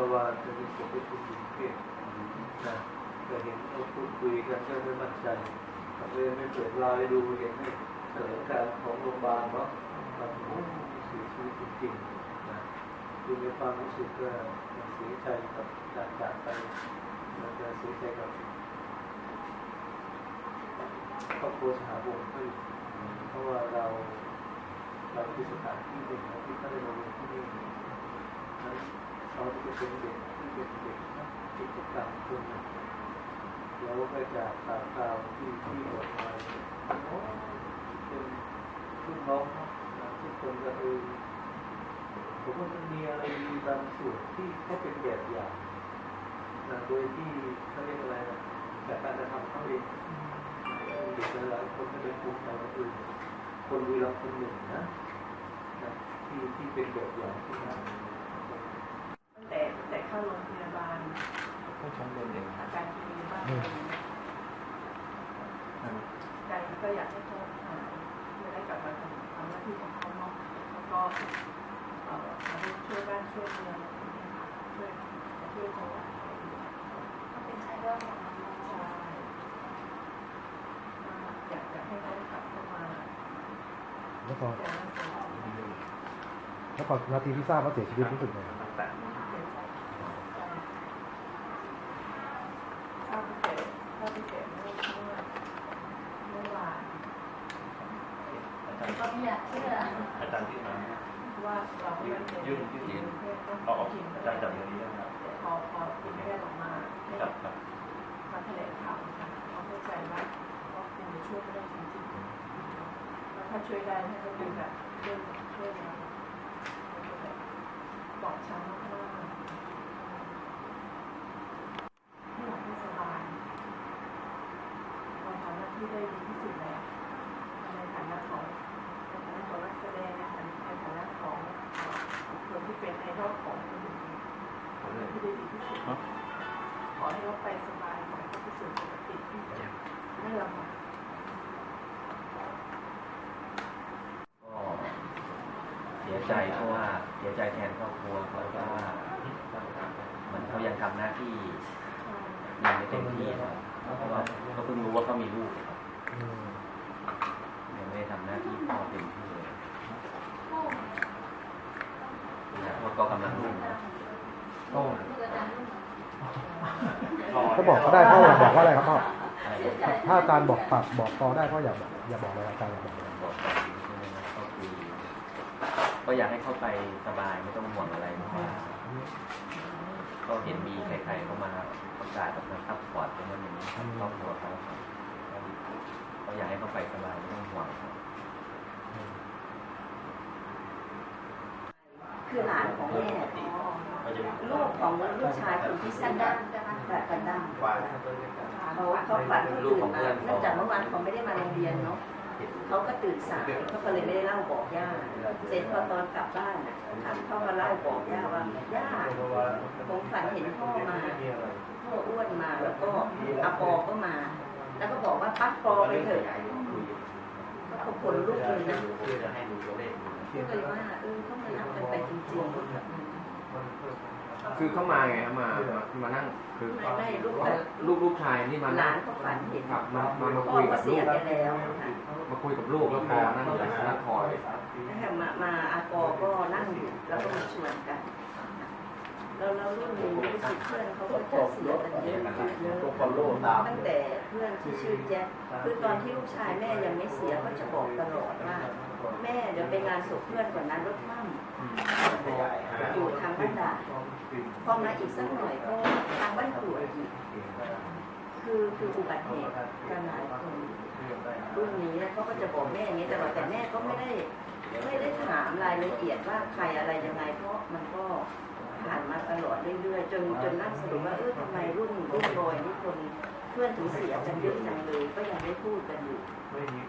ราะว่าจะมีคนที่คุณเครียดนะแต่เห็นเราพูดคุยกันก็ไม่มั่นใจเลยไม่เปิดไลน์ดูเห็นในสถานการณ์ของโรงพยาบาลเนาะมันโอ้เสียชีวิตจริงๆนะคือในความรู้สึกก็เสียใจกับการจากไปแล้วก็เสียใจกับครอบครัวสหวงศ์ด้วยเพราะว่าเราเราคือสถานที่หนึ่งนที่เขาได้มาเรียนที่นี่ เขาจะเป็นเด็กที่เป็นเด็กกิจกรรมคนหนึ่งแล้วก็จากข่าวข่าวที่ที่ออกมาโอ้เป็นรุ่นน้องนะทุกคนก็คือผมว่ามันมีอะไรดีบางส่วนที่เขาเป็นแบบอย่างนะโดยที่เขาเรียกอะไรนะจากการกระทำเขาเองเด็กหลายคนก็เป็นภูมิใจว่าเออคนวีรคนหนึ่งนะนะที่ที่เป็นแบบอย่างที่มา ใจก็อยากให้เขาหายจะได้กลับมาทำหน้าที่ของเขาเนาะแล้วก็เอ่อช่วยบ้านช่วยเมืองช่วยช่วยจังหวัดเขาเป็นไอดอลของน้องใช่อยากอยากให้เขากลับเข้ามาแล้วพอแต่ว่าเสียแล้วพอนาทีที่ทราบว่าเสียชีวิตรู้สึกไง ตั้งแต่ ถ้าพิเศษถ้าพิเศษเมื่อเมื่อเมื่อวาน อาจารย์ก็ไม่อยากเชื่ออาจารย์ที่มาว่าเราไม่ได้ยื่นยื่นยื่นเพื่อต้เอาองกินอาจารย์จับอย่างนี้นะครับแต่พอพอคุณไม่ได้ออกมาให้จับครับมาแถลงข่าวนะคะเขาเข้าใจว่าว่าคุณจะช่วยไม่ได้จริงๆแล้วถ้าช่วยได้ให้ก็เป็นแบบช่วยช่วยเราบอกช้ำมากๆไม่อยากให้สบายเราทำหน้าที่ได้ดีที่สุดแล้วในฐานะของในฐานะของนักแสดงในฐานะในฐานะของคนที่ เป็นไอดอลของคนอื่นทำหน้าที่ได้ดีที่สุดขอให้เขาไปสบายขอให้เขาไปสู่สุคติที่ไม่ลำบากก็เสียใจเพราะว่าเสียใจแทนครอบครัวเพราะว่าเหมือนเขายังทำหน้าที่ยังไม่เต็มที่เพราะว่าเขาเพิ่งรู้ว่าเขามีลูกครับ อืม ยังไม่ได้ทำหน้าที่พ่อเต็มที่เลยนะเพราะ ก็กำลังรุ่งนะก็เพื่อจะรุ่งถ้าบอกก็ได้พ่ออยากบอกว่าอะไรครับพ่ออะไรถ้าอาจารย์บอกฝากบอกต่อได้พ่ออยากบอกอยากบอกอะไรอาจารย์อยากบอกอะไรบอกแบบนี้ใช่ไหมครับก็คือก็อยากให้เข้าไปสบายไม่ต้องห่วงอะไรเพราะว่าก็เห็นมีใครๆเข้ามาประกาศแบบมาซัพพอร์ตตรงนั้นอย่างนี้ครอบครัวเขาครับก็อยากให้เข้าไปสบายไม่ต้องห่วงครับ คือหลานของแม่ลูกของลูกชายคนที่สั้นด้านแบบกันด้านกว่าเขาเขาฝันเขาตื่นมาเนื่องจากเมื่อวานเขาไม่ได้มาโรงเรียนเนาะเขาก็ตื่นสายเขาก็เลยไม่ได้เล่าบอกย่า เสร็จพอตอนกลับบ้านน่ะเขามาเล่าบอกย่าว่าย่าผมฝันเห็นพ่อมาพ่ออ้วนมาแล้วก็อาปอก็มา แล้วก็บอกว่าปักปอไปเถอะก็เขาขนลุกเลยนะ ก็เลยว่าเออเขามานับกันไปจริงๆคือเข้ามาไงครับมามามานั่งคือไม่ไม่ลูกแต่ลูกลูกชายนี่มาหนั่ลางนเขาฝันเห็นครับมามามาพ่อคุยก็กับเสีลูยกไปแล้วค่ะมาคุยกับลูกแล้วพอนั่งอยู่นั่งคอยแล้วมามาอากอก็นั่งอยู่แล้วก็มาชวนกันแล้วแล้วรุ่นนี้รู้สึกเพื่อนเขาก็จะเสียกันเยอะเยอะตั้งแต่เพื่อนที่ชื่อแจ๊คคือตอนที่ลูกชายแม่ยังไม่เสียก็จะบอกตลอดว่า แม่เดี๋ยวไปงานศพเพื่อนก่อนนะรถคว่ำอยู่ทางบ้านด่านพอมาอีกสักหน่อยก็ทางบ้านกรวดอีกคือคืออุบัติเหตุกันหลายคนรุ่นนี้เขาก็จะบอกแม่อย่างนี้ตลอดแต่แม่ก็ไม่ได้ ไม่ได้ถามรายละเอียดว่าใครอะไรยังไงเพราะมันก็ผ่านมาตลอดเรื่อยๆจนจนนั่งสรุปว่าเออทำไมรุ่นรุ่นบอยนี่คนเพื่อนถึงเสียกันเยอะจังเลยก็ยังได้พูดกันอยู่ไม่มี